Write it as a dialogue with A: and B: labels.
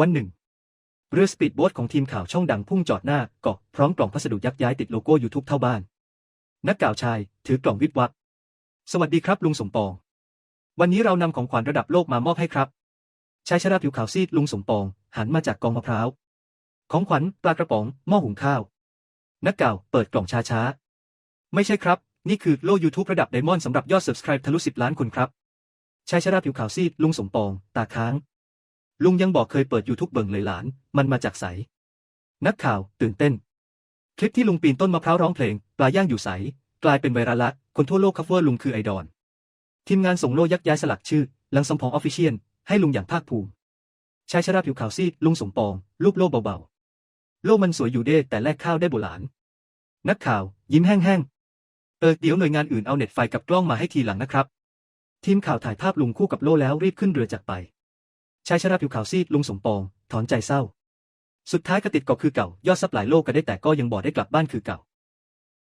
A: วันหนึ่ง เรือสปีดโบ๊ทของทีมข่าวช่องดังพุ่งจอดหน้าเกาะพร้อมกล่องพัสดุยักย้ายติดโลโก้ยูทูบเท่าบ้าน นักข่าวชาย ถือกล่องวิบวับสวัสดีครับลุงสมปอง วันนี้เรานำของขวัญระดับโลกมามอบให้ครับชายชราผิวขาวซีดลุงสมปอง หันมาจากกองมะพร้าว ของขวัญปลากระป๋องหม้อหุงข้าว นักข่าวเปิดกล่องช้าๆไม่ใช่ครับ นี่คือโล่ YouTube ระดับไดมอนด์สำหรับยอด Subscribe ทะลุ 10 ล้านคนครับชายชราผิวขาวซีดลุงสมปอง ตาค้าง ลุงยังบอกเคยเปิด YouTube เบิ่งเลยหลาน มันมาจากใส นักข่าว ตื่นเต้น คลิปที่ลุงปีนต้นมะพร้าวร้องเพลง ปลาย่างอยู่ใส กลายเป็นไวรัลละ คนทั่วโลกคัฟเวอร์ลุงคือไอดอลทีมงานส่งโล่ยักย้ายสลักชื่อลังสมพองออฟฟิเชียลให้ลุงอย่างภาคภูมิชายชราผิวขาวซีดลุงสมปอง รูปโล่เบาๆ โล่มันสวยอยู่เด้แต่แลกข้าวได้โบราณนักข่าว ยิ้มแห้งๆ เออเดี๋ยวหน่วยงานอื่นเอาเน็ตไฟกับกล้องมาให้ทีหลังนะครับ ทีมข่าวถ่ายภาพลุงคู่กับโล่แล้วรีบขึ้นเรือจากไป ชายชราผิวขาวซีดลุงสมปอง ถอนใจเศร้า สุดท้ายก็ติดก็คือเก่า ยอดซับหลายโลกก็ได้แต่ก็ยังบอดได้กลับบ้านคือเก่า